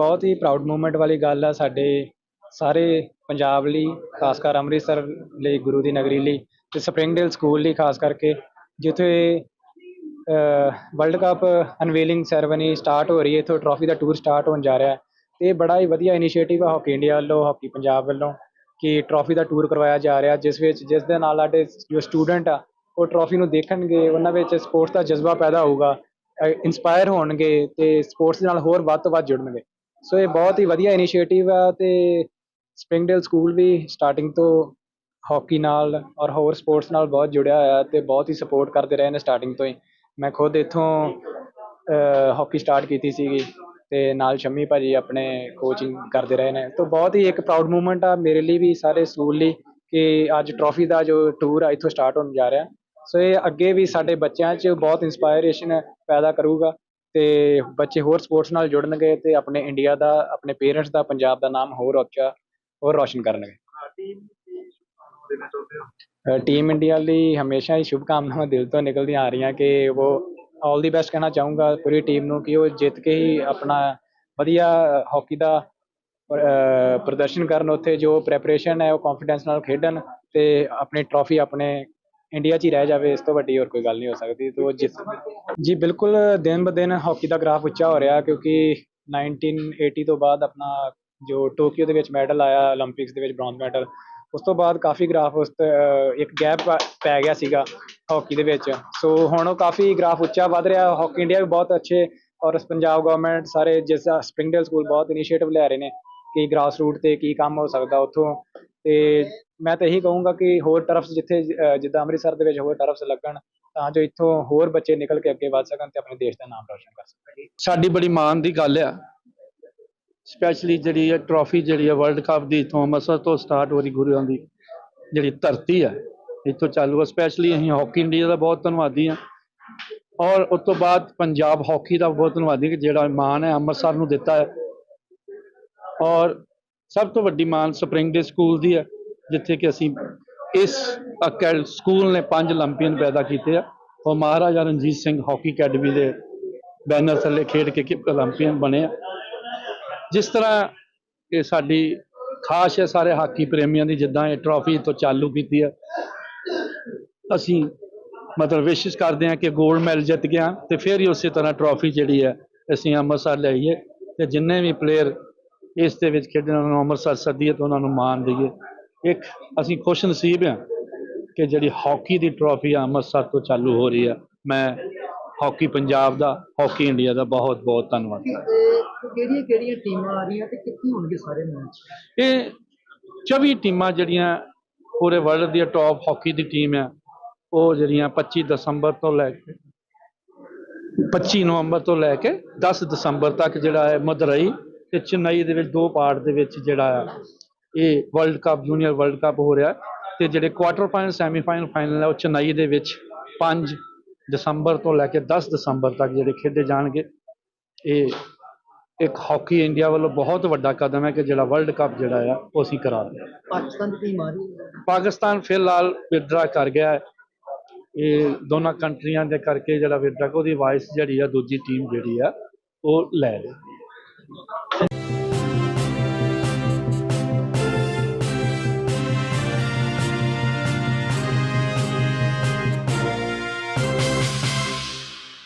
ਬਹੁਤ ਹੀ proud moment ਵਾਲੀ ਗੱਲ ਆ ਸਾਡੇ ਸਾਰੇ ਪੰਜਾਬ ਲਈ, ਖਾਸ ਕਰ ਅੰਮ੍ਰਿਤਸਰ ਲਈ ਗੁਰੂ ਦੀ ਨਗਰੀ ਲਈ ਤੇ ਸਪਰਿੰਗਡੇਲ ਸਕੂਲ ਲਈ ਖਾਸ ਕਰਕੇ, ਜਿੱਥੇ world cup unveiling ceremony start ਹੋ ਰਹੀ ਹੈ, ਇੱਥੋਂ ਟਰੋਫੀ ਦਾ ਟੂਰ ਸਟਾਰਟ ਹੋਣ ਜਾ ਰਿਹਾ ਹੈ ਇਹ ਬੜਾ ਹੀ ਵਧੀਆ ਇਨੀਸ਼ੀਏਟਿਵ ਹੈ ਹਾਕੀ ਇੰਡੀਆ ਵੱਲੋਂ ਹਾਕੀ ਪੰਜਾਬ ਵੱਲੋਂ ਕਿ ਟਰੋਫੀ ਦਾ ਟੂਰ ਕਰਵਾਇਆ ਜਾ ਰਿਹਾ, ਜਿਸ ਵਿੱਚ, ਜਿਸ ਦੇ ਨਾਲ ਸਾਡੇ ਜੋ ਸਟੂਡੈਂਟ ਆ, ਉਹ ਟਰੋਫੀ ਨੂੰ ਦੇਖਣਗੇ, ਉਹਨਾਂ ਵਿੱਚ ਸਪੋਰਟਸ ਦਾ ਜਜ਼ਬਾ ਪੈਦਾ ਹੋਊਗਾ ਇਨਸਪਾਇਰ ਹੋਣਗੇ ਤੇ ਸਪੋਰਟਸ ਨਾਲ ਹੋਰ ਵੱਧ ਤੋਂ ਵੱਧ ਜੁੜਨਗੇ। ਸੋ ਇਹ ਬਹੁਤ ਹੀ ਵਧੀਆ ਇਨੀਸ਼ੀਏਟਿਵ ਆ ਤੇ ਸਪ੍ਰਿੰਗਡੇਲ ਸਕੂਲ ਵੀ ਸਟਾਰਟਿੰਗ ਤੋਂ ਹਾਕੀ ਨਾਲ ਔਰ ਹੋਰ ਸਪੋਰਟਸ ਨਾਲ ਬਹੁਤ ਜੁੜਿਆ ਹੋਇਆ ਤੇ ਬਹੁਤ ਹੀ ਸਪੋਰਟ ਕਰਦੇ ਰਹੇ ਨੇ ਸਟਾਰਟਿੰਗ ਤੋਂ ਹੀ। ਮੈਂ ਖੁਦ ਇੱਥੋਂ ਹਾਕੀ ਸਟਾਰਟ ਕੀਤੀ ਸੀਗੀ ਤੇ ਨਾਲ ਸ਼ੰਮੀ ਭਾਜੀ ਆਪਣੇ ਕੋਚਿੰਗ ਕਰਦੇ ਰਹੇ ਨੇ। ਤਾਂ ਬਹੁਤ ਹੀ ਇੱਕ ਪ੍ਰਾਊਡ ਮੂਮੈਂਟ ਆ ਮੇਰੇ ਲਈ ਵੀ ਸਾਰੇ ਸਕੂਲ ਲਈ ਕਿ ਅੱਜ ਟਰੋਫੀ ਦਾ ਜੋ ਟੂਰ ਆ, ਇੱਥੋਂ ਸਟਾਰਟ ਹੋਣ ਜਾ ਰਿਹਾ। ਸੋ ਇਹ ਅੱਗੇ ਵੀ ਸਾਡੇ ਬੱਚਿਆਂ 'ਚ ਬਹੁਤ ਇਨਸਪਾਇਰੇਸ਼ਨ ਪੈਦਾ ਕਰੂਗਾ। ਤੇ ਬੱਚੇ ਹੋਰ ਸਪੋਰਟਸ ਨਾਲ ਜੁੜਨਗੇ ਤੇ ਆਪਣੇ ਇੰਡੀਆ ਦਾ ਆਪਣੇ ਪੇਰੈਂਟਸ ਦਾ ਪੰਜਾਬ ਦਾ ਨਾਮ ਹੋਰ ਉੱਚਾ ਹੋਰ ਰੋਸ਼ਨ ਕਰਨਗੇ। ਟੀਮ ਇੰਡੀਆ ਲਈ ਹਮੇਸ਼ਾ ਹੀ ਸ਼ੁਭ ਕਾਮਨਾਵਾਂ ਦਿਲ ਤੋਂ ਨਿਕਲਦੀਆਂ ਆ ਰਹੀਆਂ ਕਿ ਉਹ ਆਲ ਦੀ ਬੈਸਟ ਕਹਿਣਾ ਚਾਹੂੰਗਾ ਪੂਰੀ ਟੀਮ ਨੂੰ ਕਿ ਉਹ ਜਿੱਤ ਕੇ ਹੀ ਆਪਣਾ ਵਧੀਆ ਹਾਕੀ ਦਾ ਪ੍ਰਦਰਸ਼ਨ ਕਰਨ ਉੱਥੇ ਜੋ ਪ੍ਰੈਪਰੇਸ਼ਨ ਹੈ ਉਹ ਕੌਨਫੀਡੈਂਸ ਨਾਲ ਖੇਡਣ ਤੇ ਆਪਣੀ ਟਰੋਫੀ ਆਪਣੇ ਇੰਡੀਆ 'ਚ ਹੀ ਰਹਿ ਜਾਵੇ, ਇਸ ਤੋਂ ਵੱਡੀ ਹੋਰ ਕੋਈ ਗੱਲ ਨਹੀਂ ਹੋ ਸਕਦੀ। ਤੇ ਉਹ ਜਿਸ ਜੀ ਬਿਲਕੁਲ ਦਿਨ ਬ ਦਿਨ ਹੋਕੀ ਦਾ ਗ੍ਰਾਫ ਉੱਚਾ ਹੋ ਰਿਹਾ, ਕਿਉਂਕਿ 1980 ਤੋਂ ਬਾਅਦ ਆਪਣਾ ਜੋ ਟੋਕੀਓ ਦੇ ਵਿੱਚ ਮੈਡਲ ਆਇਆ ਓਲੰਪਿਕਸ ਦੇ ਵਿੱਚ ਬਰੋਂਜ ਮੈਡਲ, ਉਸ ਤੋਂ ਬਾਅਦ ਕਾਫੀ ਗ੍ਰਾਫ ਉਸ ਇੱਕ ਗੈਪ ਪੈ ਗਿਆ ਸੀਗਾ ਹੋਕੀ ਦੇ ਵਿੱਚ। ਸੋ ਹੁਣ ਉਹ ਕਾਫੀ ਗ੍ਰਾਫ ਉੱਚਾ ਵੱਧ ਰਿਹਾ, ਹੋਕੀ ਇੰਡੀਆ ਵੀ ਬਹੁਤ ਅੱਛੇ, ਔਰ ਪੰਜਾਬ ਗੌਰਮੈਂਟ ਸਾਰੇ ਜਿਸ ਸਪ੍ਰਿੰਗਡੇਲ ਸਕੂਲ ਬਹੁਤ ਇਨੀਸ਼ੀਏਟਿਵ ਲੈ ਰਹੇ ਨੇ, ਕਿ ਗਰਾਸ ਰੂਟ ਤੇ ਕੀ ਕੰਮ ਹੋ ਸਕਦਾ ਉੱਥੋਂ। ਅਤੇ ਮੈਂ ਤਾਂ ਇਹੀ ਕਹੂੰਗਾ ਕਿ ਹੋਰ ਟਰਫਸ ਜਿੱਥੇ ਜਿੱਦਾਂ ਅੰਮ੍ਰਿਤਸਰ ਦੇ ਵਿੱਚ ਹੋਰ ਟਰਫਸ ਲੱਗਣ, ਤਾਂ ਜੋ ਇੱਥੋਂ ਹੋਰ ਬੱਚੇ ਨਿਕਲ ਕੇ ਅੱਗੇ ਵੱਧ ਸਕਣ ਤੇ ਆਪਣੇ ਦੇਸ਼ ਦਾ ਨਾਮ ਰੌਸ਼ਨ ਕਰ ਸਕਣ। ਸਾਡੀ ਬੜੀ ਮਾਣ ਦੀ ਗੱਲ ਆ। ਸਪੈਸ਼ਲੀ ਜਿਹੜੀ ਹੈ ਟਰੋਫੀ ਜਿਹੜੀ ਹੈ ਵਰਲਡ ਕੱਪ ਦੀ ਇੱਥੋਂ ਅੰਮ੍ਰਿਤਸਰ ਤੋਂ ਸਟਾਰਟ ਹੋ ਰਹੀ ਗੁਰੂਆਂ ਦੀ ਜਿਹੜੀ ਧਰਤੀ ਹੈ ਇੱਥੋਂ ਚਾਲੂ ਹੈ ਸਪੈਸ਼ਲੀ ਅਸੀਂ ਹਾਕੀ ਇੰਡੀਆ ਦਾ ਬਹੁਤ ਧੰਨਵਾਦੀ ਹਾਂ ਔਰ ਉਸ ਤੋਂ ਬਾਅਦ ਪੰਜਾਬ ਹਾਕੀ ਦਾ ਬਹੁਤ ਧੰਨਵਾਦੀ ਕਿ ਜਿਹੜਾ ਮਾਣ ਹੈ ਅੰਮ੍ਰਿਤਸਰ ਨੂੰ ਦਿੱਤਾ ਹੈ। ਔਰ ਸਭ ਤੋਂ ਵੱਡੀ ਮਾਣ ਸਪਰਿੰਗ ਡੇ ਸਕੂਲ ਦੀ ਹੈ ਜਿੱਥੇ ਕਿ ਅਸੀਂ ਇਸ ਅਕੈਡ, ਸਕੂਲ ਨੇ ਪੰਜ 올림픽ਨ ਪੈਦਾ ਕੀਤੇ ਆ। ਉਹ ਮਹਾਰਾਜਾ ਰਣਜੀਤ ਸਿੰਘ ਹਾਕੀ ਅਕੈਡਮੀ ਦੇ ਬੈਨਰ ਥੱਲੇ ਖੇਡ ਕੇ ਕਿ 올림픽ਨ ਬਣੇ ਆ। ਜਿਸ ਤਰ੍ਹਾਂ ਕਿ ਸਾਡੀ ਖਾਸ ਹੈ ਸਾਰੇ ਹਾਕੀ ਪ੍ਰੇਮੀਆਂ ਦੀ, ਜਿੱਦਾਂ ਇਹ ਟਰੋਫੀ ਤੋਂ ਚਾਲੂ ਕੀਤੀ ਆ। ਅਸੀਂ ਮਤਲਬ ਵਿਸ਼ਿਸ਼ ਕਰਦੇ ਆ ਕਿ 골ਡ ਮੈਡਲ ਜਿੱਤ ਗਿਆ ਤੇ ਫਿਰ ਹੀ ਉਸੇ ਤਰ੍ਹਾਂ ਟਰੋਫੀ ਜਿਹੜੀ ਹੈ, ਅਸੀਂ ਅੰਮ੍ਰਿਤਸਰ ਲਈਏ ਤੇ ਜਿੰਨੇ ਵੀ ਪਲੇਅਰ ਇਸ ਦੇ ਵਿੱਚ ਖੇਡਣ ਨੂੰ ਅੰਮ੍ਰਿਤਸਰ ਸੱਦੀਏ ਤੇ ਉਹਨਾਂ ਨੂੰ ਮਾਣ ਦਈਏ। ਇੱਕ ਅਸੀਂ ਖੁਸ਼ ਨਸੀਬ ਹਾਂ ਕਿ ਜਿਹੜੀ ਹਾਕੀ ਦੀ ਟਰੋਫੀ ਆ ਅੰਮ੍ਰਿਤਸਰ ਤੋਂ ਚਾਲੂ ਹੋ ਰਹੀ ਹੈ ਮੈਂ ਹਾਕੀ ਪੰਜਾਬ ਦਾ ਹਾਕੀ ਇੰਡੀਆ ਦਾ ਬਹੁਤ ਬਹੁਤ ਧੰਨਵਾਦ। ਕਿਹੜੀਆਂ ਕਿਹੜੀਆਂ ਟੀਮਾਂ ਆ ਰਹੀਆਂ ਤੇ ਕਿੱਥੇ ਹੋਣਗੇ ਸਾਰੇ ਮੈਚ? ਇਹ 24 ਟੀਮਾਂ ਜਿਹੜੀਆਂ ਪੂਰੇ ਵਰਲਡ ਦੀ ਟੌਪ ਹਾਕੀ ਦੀ ਟੀਮ ਹੈ ਉਹ ਜਿਹੜੀਆਂ 25 ਦਸੰਬਰ ਤੋਂ ਲੈ ਕੇ 25 ਨਵੰਬਰ ਤੋਂ ਲੈ ਕੇ 10 ਦਸੰਬਰ ਤੱਕ ਜਿਹੜਾ ਹੈ ਮਦਰਈ ਤੇ ਚੇਨਈ ਦੇ ਵਿੱਚ ਦੋ ਪਾਰਟ ਦੇ ਵਿੱਚ ਜਿਹੜਾ ਇਹ world cup junior world cup ਹੋ ਰਿਹਾ ਤੇ ਜਿਹੜੇ ਕੁਆਟਰ ਫਾਈਨਲ ਸੈਮੀਫਾਈਨਲ ਫਾਈਨਲ ਹੈ ਉਹ ਚੇਨਈ ਦੇ ਵਿੱਚ 5 ਦਸੰਬਰ ਤੋਂ ਲੈ ਕੇ 10 ਦਸੰਬਰ ਤੱਕ ਜਿਹੜੇ ਖੇਡੇ ਜਾਣਗੇ। ਇਹ ਇੱਕ ਹਾਕੀ ਇੰਡੀਆ ਵੱਲੋਂ ਬਹੁਤ ਵੱਡਾ ਕਦਮ ਹੈ ਕਿ ਜਿਹੜਾ ਵਰਲਡ ਕੱਪ ਜਿਹੜਾ ਆ ਉਹ ਅਸੀਂ ਕਰਾ ਰਹੇ ਪਾਕਿਸਤਾਨ ਦੀ ਟੀਮ ਆ ਰਹੀ ਪਾਕਿਸਤਾਨ ਫਿਲਹਾਲ ਵਿਦਡਰਾ ਕਰ ਗਿਆ ਹੈ। ਇਹ ਦੋਨਾਂ ਕੰਟਰੀਆਂ ਦੇ ਕਰਕੇ ਜਿਹੜਾ ਵਿਦਡਰਾ ਉਹਦੀ ਵਾਇਸ ਜਿਹੜੀ ਆ ਦੂਜੀ ਟੀਮ ਜਿਹੜੀ ਆ ਉਹ ਲੈ ਰਹੀ ਹੈ।